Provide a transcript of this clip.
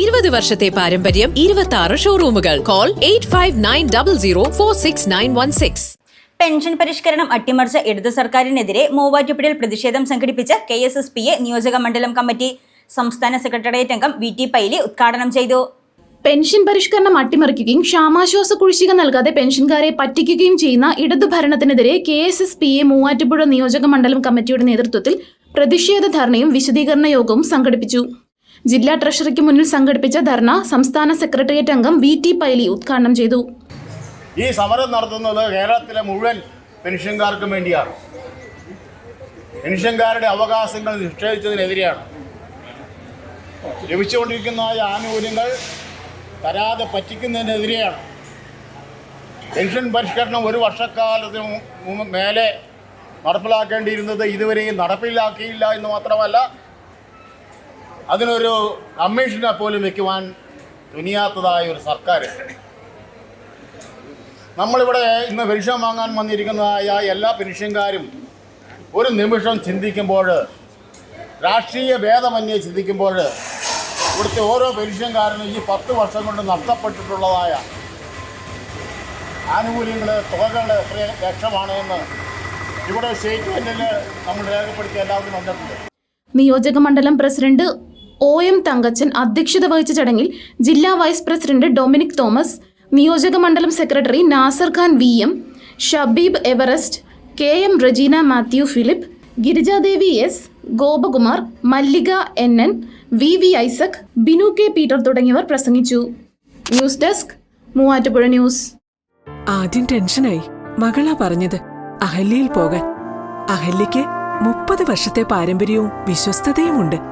ഇരുപത് വർഷത്തെ പാരമ്പര്യം ഇരുപത്തി ആറ് ഷോറൂമുകൾ call eight five nine double zero four six nine one six pension പരിഷ്കരണം അട്ടിമറിച്ച ഇടതു സർക്കാരിനെതിരെ മൂവാറ്റുപുഴയിൽ പ്രതിഷേധം സംഘടിപ്പിച്ച K S S P A നിയോജക മണ്ഡലം കമ്മിറ്റി സംസ്ഥാന സെക്രട്ടേറിയറ്റ് അംഗം വി ടി പൈലി ഉദ്ഘാടനം ചെയ്തു. പെൻഷൻ പരിഷ്കരണം അട്ടിമറിക്കുകയും ക്ഷാമാശ്വാസ കുഴിശിക നൽകാതെ പെൻഷൻകാരെ പറ്റിക്കുകയും ചെയ്യുന്ന ഇടതു ഭരണത്തിനെതിരെ K S S P A Muvattupuzha നിയോജക മണ്ഡലം കമ്മിറ്റിയുടെ നേതൃത്വത്തിൽ പ്രതിഷേധ ധർണയും വിശദീകരണ യോഗവും സംഘടിപ്പിച്ചു. ജില്ലാ ട്രഷറിക്ക് മുന്നിൽ സംഘടിപ്പിച്ച ധർണ സംസ്ഥാന സെക്രട്ടേറിയറ്റ് അംഗം വി ടി പൈലി ഉദ്ഘാടനം ചെയ്തു. ഈ സമരം നടത്തുന്നത് കേരളത്തിലെ മുഴുവൻ പെൻഷൻകാർക്കും വേണ്ടിയാണ്. പെൻഷൻകാരുടെ അവകാശങ്ങൾ നിഷേധിച്ചതിനെതിരെയാണ് ലഭിച്ചുകൊണ്ടിരിക്കുന്ന ആനുകൂല്യങ്ങൾ തരാതെ പറ്റിക്കുന്നതിനെതിരെയാണ്. പെൻഷൻ പരിഷ്കരണം ഒരു വർഷക്കാലത്തിന് മേലെ നടപ്പിലാക്കേണ്ടിയിരുന്നത് ഇതുവരെയും നടപ്പിലാക്കിയില്ല എന്ന് മാത്രമല്ല അതിനൊരു കമ്മീഷനെ പോലും വയ്ക്കുവാൻ തുനിയാത്തതായ ഒരു സർക്കാർ നമ്മളിവിടെ ഇന്ന് പെൻഷൻ വാങ്ങാൻ വന്നിരിക്കുന്നതായ എല്ലാ പെൻഷൻകാരും ഒരു നിമിഷം ചിന്തിക്കുമ്പോൾ രാഷ്ട്രീയ ഭേദമന്യെ ചിന്തിക്കുമ്പോൾ ഇവിടുത്തെ ഓരോ പെൻഷൻകാരനും ഈ പത്ത് വർഷം കൊണ്ട് നഷ്ടപ്പെട്ടിട്ടുള്ളതായ ആനുകൂല്യങ്ങൾ തുകകൾ എത്ര ലക്ഷമാണ് എന്ന് ഇവിടെ സ്റ്റേറ്റ്മെന്റിൽ നമ്മൾ രേഖപ്പെടുത്തി എല്ലാവരും വന്നിട്ടുണ്ട് നിയോജക മണ്ഡലം പ്രസിഡന്റ് ഒ എം തങ്കച്ചൻ അധ്യക്ഷത വഹിച്ച ചടങ്ങിൽ ജില്ലാ വൈസ് പ്രസിഡന്റ് ഡൊമിനിക് തോമസ് നിയോജക മണ്ഡലം secretary Nasar Khan V M Shabeeb Everest K M Rejeena Mathew Philip Girijadevi S Gopakumar Mallika N N V V Isaac Binu K Peter തുടങ്ങിയവർ പ്രസംഗിച്ചു. News desk Muvattupuzha news. ആദ്യം ടെൻഷനായി മകളാ പറഞ്ഞത് അഹല്യയിൽ പോകാൻ. അഹല്യയ്ക്ക് മുപ്പത് വർഷത്തെ പാരമ്പര്യവും വിശ്വസ്തതയുമുണ്ട്.